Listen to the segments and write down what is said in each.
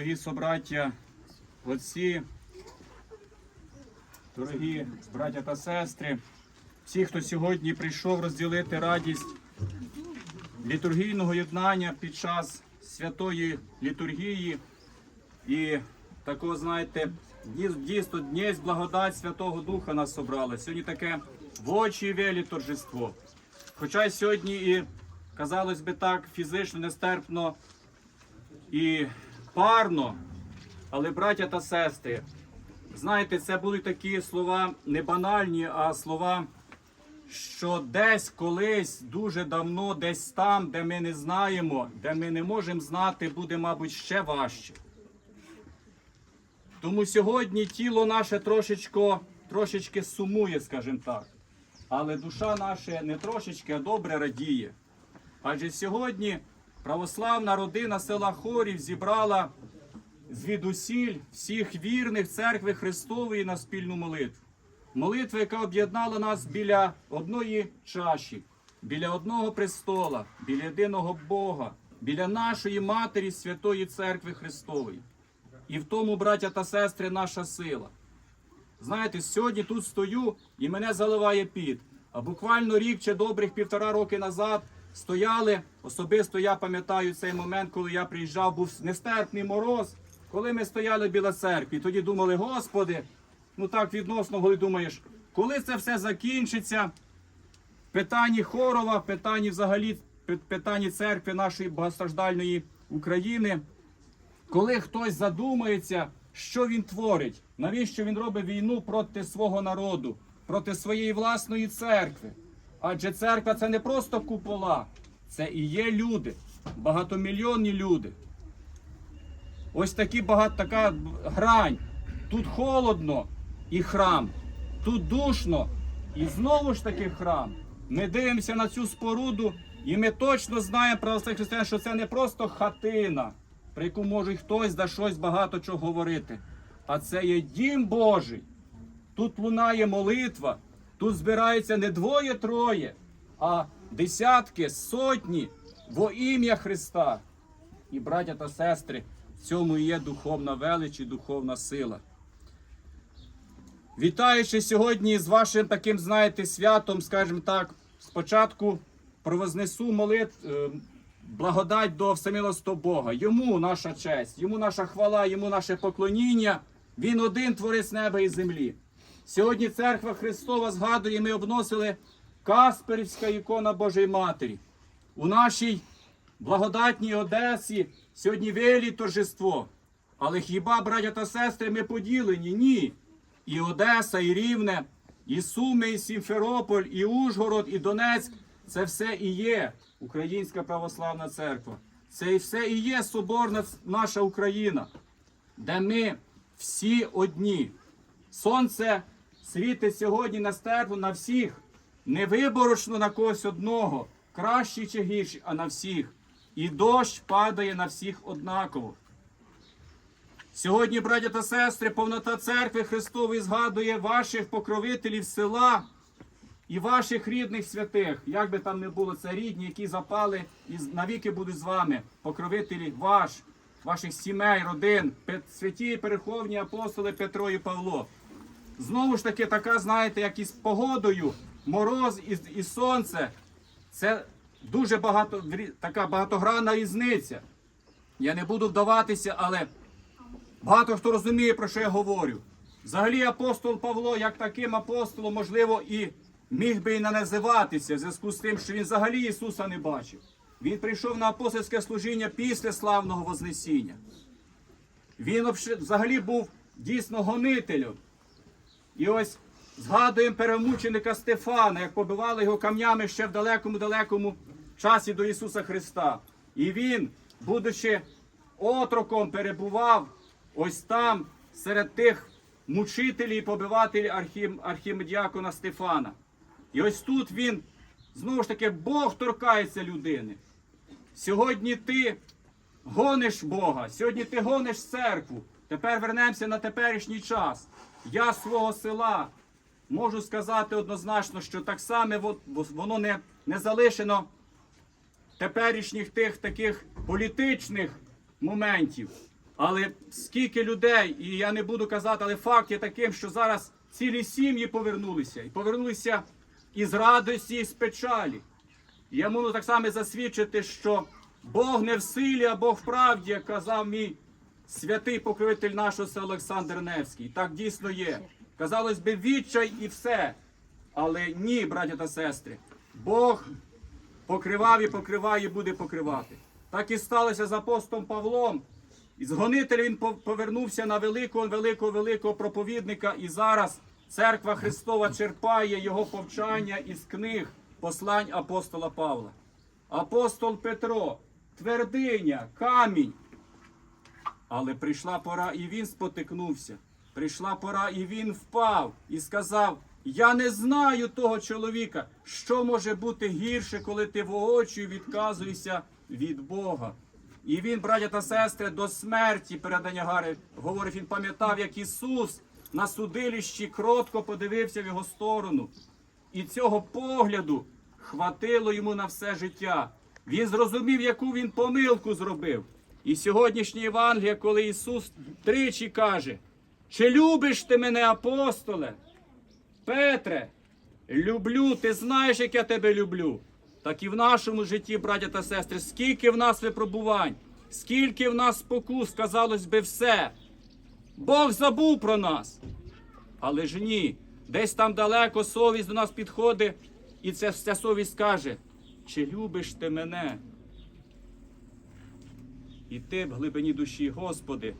Дорогі собраття, отці, дорогі браття та сестри, всі, хто сьогодні прийшов розділити радість літургійного єднання під час святої літургії і такого, знаєте, дійсно днесь благодать Святого Духа нас собрала. Сьогодні таке в очі велі торжество. Хоча сьогодні і, казалось би так, фізично нестерпно і парно, але браття та сестри, знаєте, це були такі слова не банальні, а слова, що десь колись дуже давно, десь там, де ми не знаємо, де ми не можемо знати, буде, мабуть, ще важче. Тому сьогодні тіло наше трошечко, трошечки сумує, скажімо так. Але душа наша не трошечки, а добре радіє. Адже сьогодні православна родина села Хорів зібрала звідусіль всіх вірних церкви Христової на спільну молитву. Молитва, яка об'єднала нас біля одної чаші, біля одного престола, біля єдиного Бога, біля нашої Матері Святої Церкви Христової. І в тому, браття та сестри, наша сила. Знаєте, сьогодні тут стою і мене заливає піт. А буквально рік чи добрих півтора роки назад стояли, особисто я пам'ятаю цей момент, коли я приїжджав, був нестерпний мороз, коли ми стояли біля церкви. Тоді думали, Господи, ну так відносно, коли думаєш, коли це все закінчиться? Питанні Хорова, питанні взагалі, питанні церкви нашої багатостраждальної України. Коли хтось задумається, що він творить, навіщо він робить війну проти свого народу, проти своєї власної церкви. Адже церква це не просто купола, це і є люди, багатомільйонні люди. Ось такі багато, така грань. Тут холодно і храм, тут душно і знову ж таки храм. Ми дивимося на цю споруду, і ми точно знаємо православних християн, що це не просто хатина, про яку може хтось за щось багато чого говорити. А це є дім Божий. Тут лунає молитва, тут збираються не двоє-троє, а десятки, сотні во ім'я Христа. І, браття та сестри, в цьому є духовна велич і духовна сила. Вітаючи сьогодні з вашим таким, знаєте, святом, скажімо так, спочатку провознесу молит, е, благодать до всемилостого Бога. Йому наша честь, йому наша хвала, йому наше поклоніння. Він один творець неба і землі. Сьогодні церква Христова згадує, ми обносили Касперівська ікона Божої Матері. У нашій благодатній Одесі сьогодні велі торжество. Але хіба, браття та сестри, ми поділені? Ні. І Одеса, і Рівне, і Суми, і Сімферополь, і Ужгород, і Донецьк це все і є Українська православна церква. Це і все і є соборна наша Україна, де ми всі одні. Сонце світить сьогодні на стерву на всіх, не виборочно на когось одного, кращий чи гірший, а на всіх. І дощ падає на всіх однаково. Сьогодні, браття та сестри, повнота церкви Христової згадує ваших покровителів села і ваших рідних святих. Як би там не було, це рідні, які запали і навіки будуть з вами, покровителі ваш, ваших сімей, родин, святі переховні апостоли Петро і Павло. Знову ж таки, така, знаєте, як із погодою, мороз і, і сонце. Це дуже багато, така багатогранна різниця. Я не буду вдаватися, але багато хто розуміє, про що я говорю. Взагалі, апостол Павло, як таким апостолом, можливо, і міг би і не називатися в зв'язку з тим, що він взагалі Ісуса не бачив. Він прийшов на апостольське служіння після славного Вознесіння. Він взагалі був дійсно гонителем. І ось згадуємо перемученика Стефана, як побивали його камнями ще в далекому-далекому часі до Ісуса Христа. І він, будучи отроком, перебував ось там серед тих мучителів і побивателів архім, архімедіакона Стефана. І ось тут він, знову ж таки, Бог торкається людини. Сьогодні ти гониш Бога, сьогодні ти гониш церкву. Тепер вернемося на теперішній час. Я свого села можу сказати однозначно, що так само во- во- воно не, не залишено теперішніх тих таких політичних моментів. Але скільки людей, і я не буду казати, але факт є таким, що зараз цілі сім'ї повернулися. І повернулися із радості, і з печалі. Я можу так само засвідчити, що Бог не в силі, а Бог в правді, як казав мій святий покровитель нашого це Олександр Невський. Так дійсно є. Казалось би, відчай і все. Але ні, браття та сестри, Бог покривав і покриває, і буде покривати. Так і сталося з апостолом Павлом. З гонителя він повернувся на великого, великого, великого проповідника. І зараз церква Христова черпає його повчання із книг послань апостола Павла. Апостол Петро, твердиня, камінь. Але прийшла пора, і він спотикнувся. Прийшла пора, і він впав і сказав: Я не знаю того чоловіка, що може бути гірше, коли ти воочию відказуєшся від Бога. І він, браття та сестри, до смерті передання Гари говорить, він пам'ятав, як Ісус на судилищі кротко подивився в його сторону. І цього погляду хватило йому на все життя. Він зрозумів, яку він помилку зробив. І сьогоднішнє Євангеліє, коли Ісус тричі каже: Чи любиш ти мене, апостоле? Петре, люблю, ти знаєш, як я тебе люблю. Так і в нашому житті, браття та сестри, скільки в нас випробувань, скільки в нас спокус, казалось би, все. Бог забув про нас. Але ж ні, десь там далеко совість до нас підходить, і ця, ця совість каже: чи любиш ти мене? І ти в глибині душі, Господи,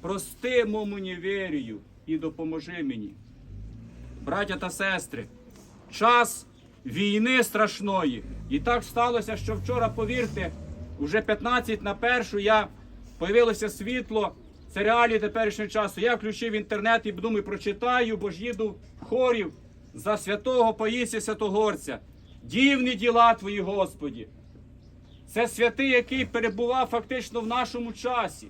прости мому невірію і допоможи мені. Браття та сестри, час війни страшної. І так сталося, що вчора, повірте, уже 15 на першу я появилося світло. Це реалії теперішнього часу. Я включив інтернет і думаю, прочитаю, бо ж їду в хорів за святого Поїсія Святогорця. Дівні діла твої, Господі. Це святий, який перебував фактично в нашому часі.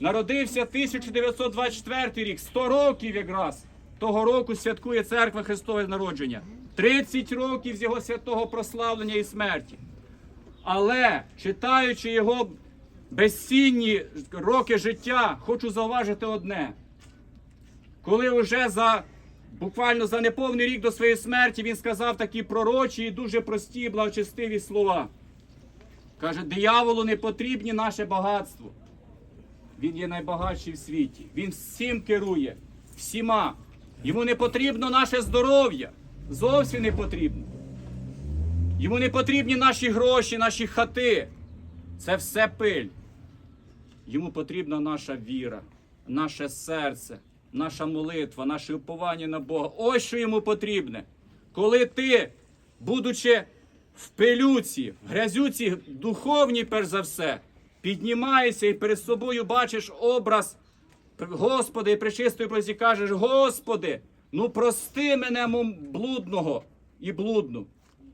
Народився 1924 рік, 100 років якраз. Того року святкує церква Христове народження. 30 років з його святого прославлення і смерті. Але читаючи його безцінні роки життя, хочу зауважити одне. Коли вже за буквально за неповний рік до своєї смерті він сказав такі пророчі і дуже прості, благочестиві слова. Каже, дияволу не потрібні наше багатство. Він є найбагатший в світі. Він всім керує, всіма. Йому не потрібно наше здоров'я. Зовсім не потрібно. Йому не потрібні наші гроші, наші хати. Це все пиль. Йому потрібна наша віра, наше серце, наша молитва, наше уповання на Бога. Ось що йому потрібне. Коли ти, будучи в пилюці, в грязюці духовній, перш за все, піднімаєшся і перед собою бачиш образ Господи і причистої плоті кажеш, Господи, ну прости мене блудного і блудну.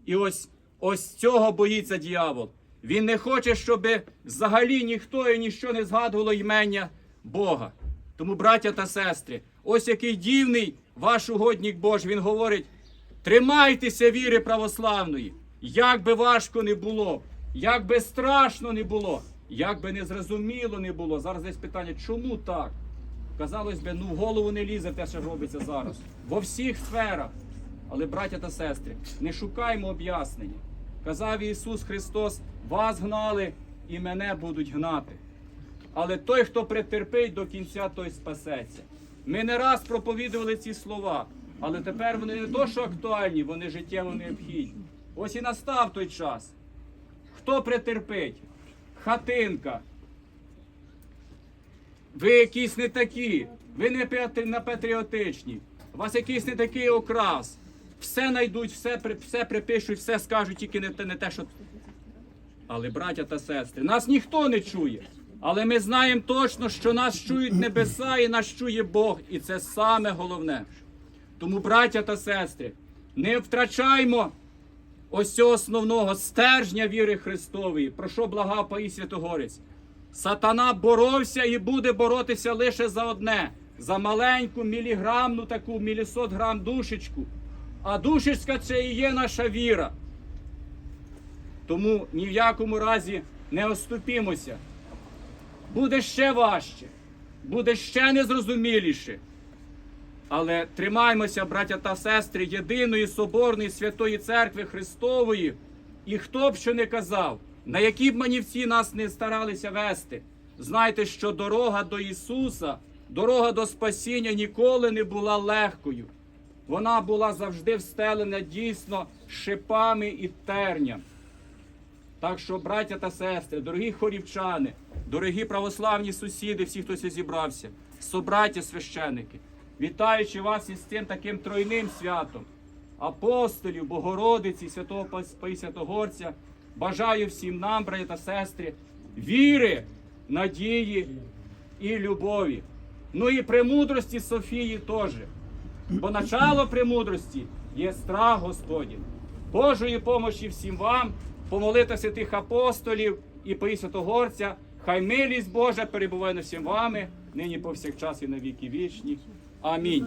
І ось ось цього боїться дьявол. Він не хоче, щоб взагалі ніхто і ніщо не згадувало ймення Бога. Тому, браття та сестри, ось який дивний ваш угодник Божий, він говорить: тримайтеся віри православної, як би важко не було, як би страшно не було, як би незрозуміло не було. Зараз десь питання, чому так? Казалось би, ну в голову не лізе те, що робиться зараз. Во всіх сферах. Але, браття та сестри, не шукаймо об'яснення. Казав Ісус Христос, вас гнали і мене будуть гнати. Але той, хто претерпить до кінця, той спасеться. Ми не раз проповідували ці слова, але тепер вони не то, що актуальні, вони життєво необхідні. Ось і настав той час. Хто претерпить? Хатинка, ви якісь не такі, ви не патріотичні, у вас якийсь не такий окрас. Все знайдуть, все, все припишуть, все скажуть, тільки не не те, що. Але, браття та сестри, нас ніхто не чує. Але ми знаємо точно, що нас чують небеса і нас чує Бог. І це саме головне. Тому, браття та сестри, не втрачаймо ось цього основного стержня віри Христової, про що благав Паїс Святогорець. Сатана боровся і буде боротися лише за одне: за маленьку міліграмну таку мілісот грам душечку. А душечка це і є наша віра. Тому ні в якому разі не оступімося. буде ще важче, буде ще незрозуміліше. Але тримаймося, браття та сестри, єдиної соборної святої церкви Христової. І хто б що не казав, на які б манівці нас не старалися вести, знайте, що дорога до Ісуса, дорога до спасіння ніколи не була легкою. Вона була завжди встелена дійсно шипами і терням. Так що, браття та сестри, дорогі хорівчани, дорогі православні сусіди, всі, хто сьогодні зібрався, собраті священики, вітаючи вас із цим таким тройним святом, апостолів, Богородиці, святого Паїсятогорця, бажаю всім нам, браття та сестри, віри, надії і любові. Ну і премудрості Софії теж. Бо начало премудрості є страх Господній. Божої помощі всім вам, помолити святих апостолів і Паїсятогорця, хай милість Божа перебуває на всім вами, нині повсякчас і на віки вічні. Амінь.